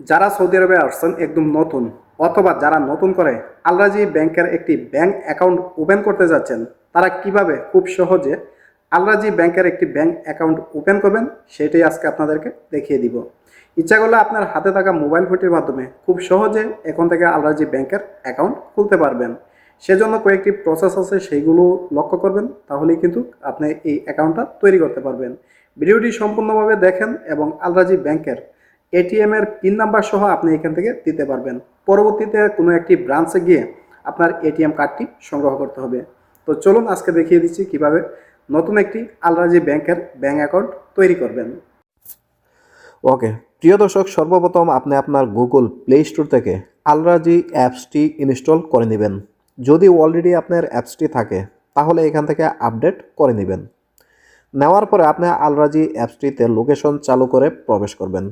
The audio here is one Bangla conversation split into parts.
যারা সৌদি আরবে আসছেন একদম নতুন, অথবা যারা নতুন করে আলরাজি ব্যাংকের একটি ব্যাংক অ্যাকাউন্ট ওপেন করতে যাচ্ছেন, তারা কীভাবে খুব সহজে আলরাজি ব্যাংকের একটি ব্যাংক অ্যাকাউন্ট ওপেন করবেন, সেটাই আজকে আপনাদেরকে দেখিয়ে দিব। ইচ্ছা করলে আপনার হাতে থাকা মোবাইল ফোনটির মাধ্যমে খুব সহজে এখন থেকে আলরাজি ব্যাংকের অ্যাকাউন্ট খুলতে পারবেন। সেজন্য কয়েকটি প্রসেস আছে, সেইগুলো লক্ষ্য করবেন, তাহলেই কিন্তু আপনি এই অ্যাকাউন্টটা তৈরি করতে পারবেন। ভিডিওটি সম্পূর্ণভাবে দেখেন এবং আলরাজি ব্যাংকের এটিএম এর পিন নাম্বার সহ আপনি এখান থেকে দিতে পারবেন। পরবর্তীতে কোনো একটি ব্রাঞ্চে গিয়ে আপনার এটিএম কার্ডটি সংগ্রহ করতে হবে। তো চলুন আজকে দেখিয়ে দিচ্ছি কীভাবে নতুন একটি আলরাজি ব্যাংকের ব্যাংক অ্যাকাউন্ট তৈরি করবেন। ওকে প্রিয় দর্শক, সর্বপ্রথম আপনি আপনার গুগল প্লে স্টোর থেকে আলরাজি অ্যাপসটি ইনস্টল করে নেবেন। যদি অলরেডি আপনার অ্যাপসটি থাকে, তাহলে এখান থেকে আপডেট করে নেবেন। নেওয়ার পরে আপনি আলরাজি অ্যাপসটিতে লোকেশন চালু করে প্রবেশ করবেন।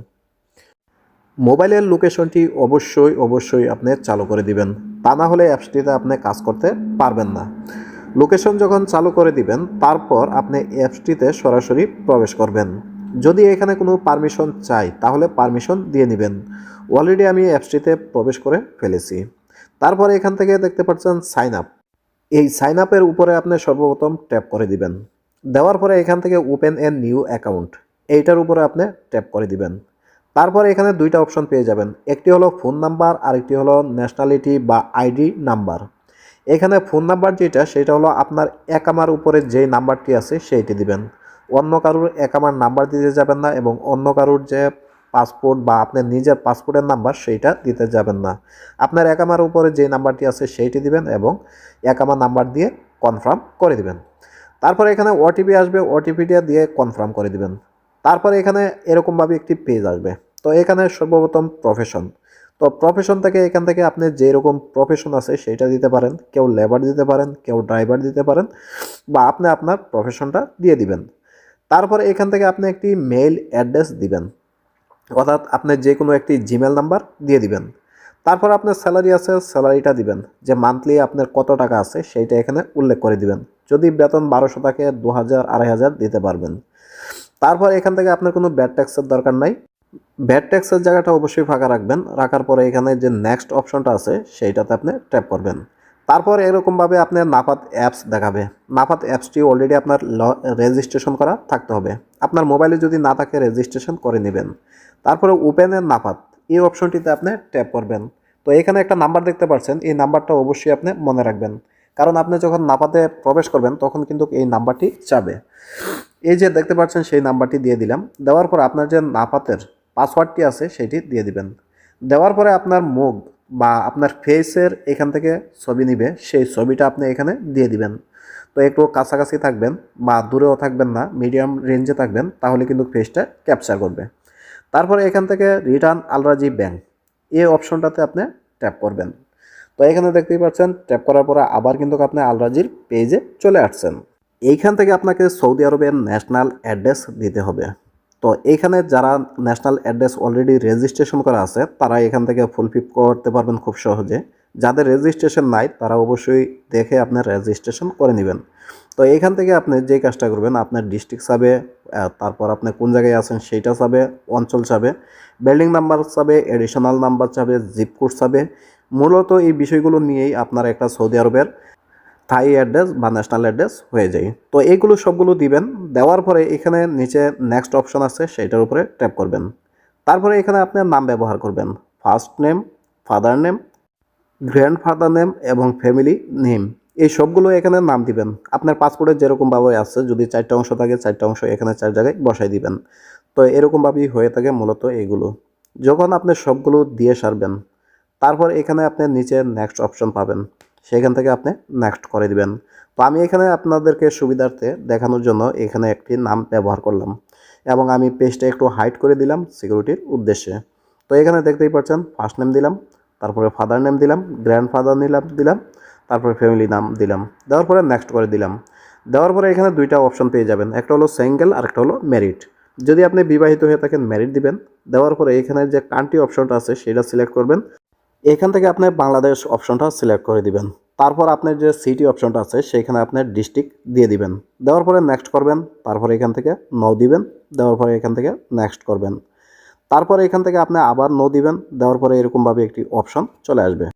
মোবাইলের লোকেশনটি অবশ্যই অবশ্যই আপনি চালু করে দিবেন। তা না হলে অ্যাপসটিতে আপনি কাজ করতে পারবেন না। লোকেশন যখন চালু করে দিবেন, তারপর আপনি অ্যাপসটিতে সরাসরি প্রবেশ করবেন। যদি এখানে কোনো পারমিশন চাই, তাহলে পারমিশন দিয়ে নেবেন। অলরেডি আমি অ্যাপসটিতে প্রবেশ করে ফেলেছি। তারপর এখান থেকে দেখতে পাচ্ছেন সাইন আপ। এই সাইন আপের উপরে আপনি সর্বপ্রথম ট্যাপ করে দিবেন। দেওয়ার পরে এখান থেকে ওপেন এ নিউ অ্যাকাউন্ট। এইটার উপরে আপনি ট্যাপ করে দিবেন। তারপর এখানে দুইটা অপশন পেয়ে যাবেন। একটি হলো ফোন নাম্বার, আরেকটি হলো ন্যাশনালিটি বা আইডি নাম্বার। এখানে ফোন নাম্বার যেটা, সেটা হলো আপনার একামার উপরে যে নাম্বারটি আছে, সেইটি দিবেন। অন্য কারোর একামার নাম্বার দিতে যাবেন না এবং অন্য কারোর যে পাসপোর্ট বা আপনার নিজের পাসপোর্টের নাম্বার, সেইটা দিতে যাবেন না। আপনার একামার উপরে যে নাম্বারটি আছে, সেইটি দিবেন এবং একামার নাম্বার দিয়ে কনফার্ম করে দিবেন। তারপরে এখানে ওটিপি আসবে ওটিপিটা দিয়ে কনফার্ম করে দিবেন। তারপরে এখানে এরকমভাবে একটি পেজ আসবে। তো এখানে সর্বপ্রথম প্রফেশন তো প্রফেশন থেকে এখান থেকে আপনি যেরকম প্রফেশন আছে সেটা দিতে পারেন। কেউ লেবার দিতে পারেন, কেউ ড্রাইভার দিতে পারেন বা আপনি আপনার প্রফেশনটা দিয়ে দিবেন। তারপরে এখান থেকে আপনি একটি মেইল অ্যাড্রেস দিবেন। অর্থাৎ আপনি যে কোনো একটি জিমেল নাম্বার দিয়ে দিবেন। তারপর আপনার স্যালারি আছে স্যালারিটা দিবেন। যে মান্থলি আপনার কত টাকা আছে সেইটা এখানে উল্লেখ করে দিবেন। যদি বেতন বারোশো থাকে দু হাজার আড়াই হাজার দিতে পারবেন। তারপর এখান থেকে আপনার কোনো ব্যাড ট্যাক্সের দরকার নাই। ব্যাড ট্যাক্সের জায়গাটা অবশ্যই ফাঁকা রাখবেন। রাখার পরে এখানে যে নেক্সট অপশনটা আছে, সেইটাতে আপনি ট্যাপ করবেন। তারপর এরকমভাবে আপনার নাফাত অ্যাপস দেখাবে। নাফাত অ্যাপসটি অলরেডি আপনার ল রেজিস্ট্রেশন করা থাকতে হবে। আপনার মোবাইলে যদি না থাকে রেজিস্ট্রেশন করে নেবেন। তারপরে ওপেনের নাফাত এই অপশনটিতে আপনি ট্যাপ করবেন। তো এখানে একটা নাম্বার দেখতে পাচ্ছেন, এই নাম্বারটা অবশ্যই আপনি মনে রাখবেন। কারণ আপনি যখন নাপাতে প্রবেশ করবেন, তখন কিন্তু এই নাম্বারটি চাবে। এই যে দেখতে পাচ্ছেন, সেই নাম্বারটি দিয়ে দিলাম। দেওয়ার পর আপনার যে নাপাতের পাসওয়ার্ডটি আছে সেটি দিয়ে দিবেন। দেওয়ার পরে আপনার মুখ বা আপনার ফেসের এখান থেকে ছবি নিবে, সেই ছবিটা আপনি এখানে দিয়ে দিবেন। তো একটু কাছাকাছি থাকবেন বা দূরেও থাকবেন না, মিডিয়াম রেঞ্জে থাকবেন, তাহলে কিন্তু ফেসটা ক্যাপচার করবে। তারপরে এখান থেকে রিটার্ন আলরাজি ব্যাংক, এই অপশনটাতে আপনি ট্যাপ করবেন। তো এখানে দেখতেই পাচ্ছেন, ট্যাপ করার পরে আবার কিন্তু আপনি আলরাজির পেজে চলে আসছেন। এইখান থেকে আপনাকে সৌদি আরবের ন্যাশনাল অ্যাড্রেস দিতে হবে। তো এইখানে যারা ন্যাশনাল অ্যাড্রেস অলরেডি রেজিস্ট্রেশন করা আছে, তারা এখান থেকে ফুলফিল করতে পারবেন খুব সহজে। যাদের রেজিস্ট্রেশন নাই, তারা অবশ্যই দেখে আপনার রেজিস্ট্রেশন করে নেবেন। তো এইখান থেকে আপনি যে কাজটা করবেন, আপনার ডিস্ট্রিক্ট সাবে তারপর আপনি কোন জায়গায় আছেন সেইটা চাবে অঞ্চল চাবে বিল্ডিং নাম্বার চাবে এডিশনাল নাম্বার চাবে জিপ কোড চাবে মূলত এই বিষয়গুলো নিয়েই আপনার একটা সৌদি আরবের থাই অ্যাড্রেস বা ন্যাশনাল অ্যাড্রেস হয়ে যায়। তো এইগুলো সবগুলো দিবেন দেওয়ার পরে এখানে নিচে নেক্সট অপশন আছে, সেইটার উপরে ট্যাপ করবেন। তারপরে এখানে আপনার নাম ব্যবহার করবেন। First name father name grandfather name এবং ফ্যামিলি নেম এই সবগুলো এখানে নাম দিবেন। আপনার পাসপোর্টে যেরকমভাবে আছে, যদি চারটা অংশ থাকে, চারটা অংশ এখানে চার জায়গায় বসাই দিবেন। তো এরকমভাবেই হয়ে থাকে মূলত এইগুলো যখন আপনি সবগুলো দিয়ে সারবেন, তারপর এখানে আপনি নিচে নেক্সট অপশন পাবেন। সেখান থেকে আপনি নেক্সট করে দিবেন। তো আমি এখানে আপনাদেরকে সুবিধার্থে দেখানোর জন্য এখানে একটি নাম ব্যবহার করলাম এবং আমি পেজটা একটু হাইড করে দিলাম সিকিউরিটির উদ্দেশ্যে। তো এখানে দেখতেই পাচ্ছেন ফার্স্ট নেম দিলাম, তারপরে ফাদার নেম দিলাম গ্র্যান্ড ফাদার নিলাম দিলাম, তারপরে ফ্যামিলি নাম দিলাম, দেওয়ার পরে নেক্সট করে দিলাম। দেওয়ার পরে এখানে দুইটা অপশন পেয়ে যাবেন, একটা হলো সিঙ্গেল আর একটা হলো মেরিট যদি আপনি বিবাহিত হয়ে থাকেন মেরিট দিবেন, দেওয়ার পরে এখানে যে কান্ট্রি অপশনটা আছে, সেটা সিলেক্ট করবেন। এখান থেকে আপনি বাংলাদেশ অপশনটা সিলেক্ট করে দিবেন। তারপর আপনার যে সিটি অপশনটা আছে, সেখানে আপনার ডিস্ট্রিক্ট দিয়ে দিবেন। দেওয়ার পরে নেক্সট করবেন, তারপরে এখান থেকে ন দিবেন, দেওয়ার পরে এখান থেকে নেক্সট করবেন। তারপরে এখান থেকে আপনি আবার নো দিবেন, দেওয়ার পরে এরকমভাবে একটি অপশন চলে আসবে।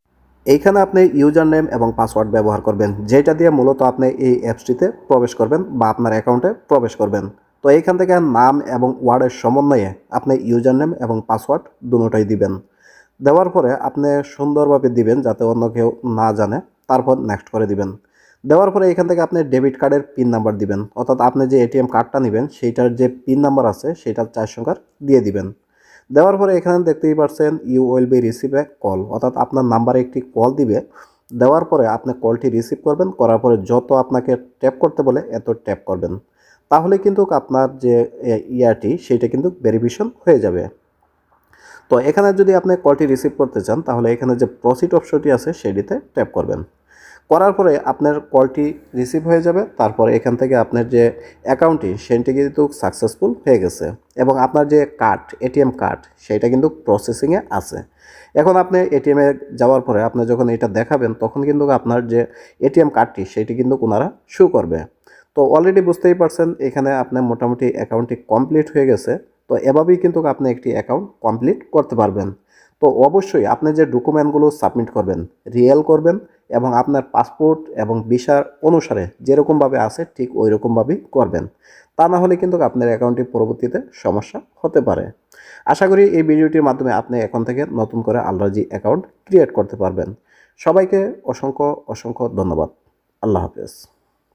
এইখানে আপনি ইউজার নেম এবং পাসওয়ার্ড ব্যবহার করবেন, যেটা দিয়ে মূলত আপনি এই অ্যাপসটিতে প্রবেশ করবেন বা আপনার অ্যাকাউন্টে প্রবেশ করবেন। তো এইখান থেকে নাম এবং ওয়ার্ডের সমন্বয়ে আপনি ইউজার নেম এবং পাসওয়ার্ড দুটোটাই দিবেন। দেওয়ার পরে আপনি সুন্দরভাবে দিবেন যাতে অন্য কেউ না জানে, তারপর নেক্সট করে দিবেন। দেওয়ার পরে এখান থেকে আপনি ডেবিট কার্ডের পিন নাম্বার দিবেন, অর্থাৎ আপনি যে এটিএম কার্ডটা নেবেন, সেইটার যে পিন নাম্বার আছে, সেইটার চার সংখ্যার দিয়ে দিবেন। দেওয়ার পরে এখানে দেখতেই পাচ্ছেন you will be receive a call অর্থাৎ আপনার নাম্বারে একটি কল দিবে। দেওয়ার পরে আপনি কলটি রিসিভ করবেন, করার পরে যত আপনাকে ট্যাপ করতে বলে, এত ট্যাপ করবেন। তাহলে কিন্তু আপনার যে ইয়ারটি সেইটা কিন্তু ভেরিফিকেশন হয়ে যাবে। তো এখানে যদি আপনি কলটি রিসিভ করতে চান, তাহলে এখানে যে প্রসিড অপশনটি আছে, সেটিতে ট্যাপ করবেন। করার পরে আপনার কলটি রিসিভ হয়ে যাবে, তারপরে এখান থেকে আপনার যে অ্যাকাউন্টটি সেটি কিন্তু সাকসেসফুল হয়ে গেছে। এবং আপনার যে কার্ড এটিএম কার্ড সেটা কিন্তু প্রসেসিংয়ে আছে। এখন আপনি এটিএমে যাওয়ার পরে আপনি যখন এটা দেখাবেন, তখন কিন্তু আপনার যে এটিএম কার্ডটি সেটি কিন্তু ওনারা শু করবে। তো অলরেডি বুঝতেই পারছেন, এখানে আপনার মোটামুটি অ্যাকাউন্টটি কমপ্লিট হয়ে গেছে। তো এভাবেই কিন্তু আপনি একটি অ্যাকাউন্ট কমপ্লিট করতে পারবেন। তো অবশ্যই আপনি যে ডকুমেন্টগুলো সাবমিট করবেন রিয়েল করবেন এবং আপনার পাসপোর্ট এবং ভিসার অনুসারে যেরকমভাবে আছে ঠিক ওই রকমভাবেই করবেন। তা না হলে কিন্তু আপনার অ্যাকাউন্টটি পরবর্তীতে সমস্যা হতে পারে। আশা করি এই ভিডিওটির মাধ্যমে আপনি এখন থেকে নতুন করে আলরাজি অ্যাকাউন্ট ক্রিয়েট করতে পারবেন। সবাইকে অসংখ্য অসংখ্য ধন্যবাদ। আল্লাহ হাফেজ।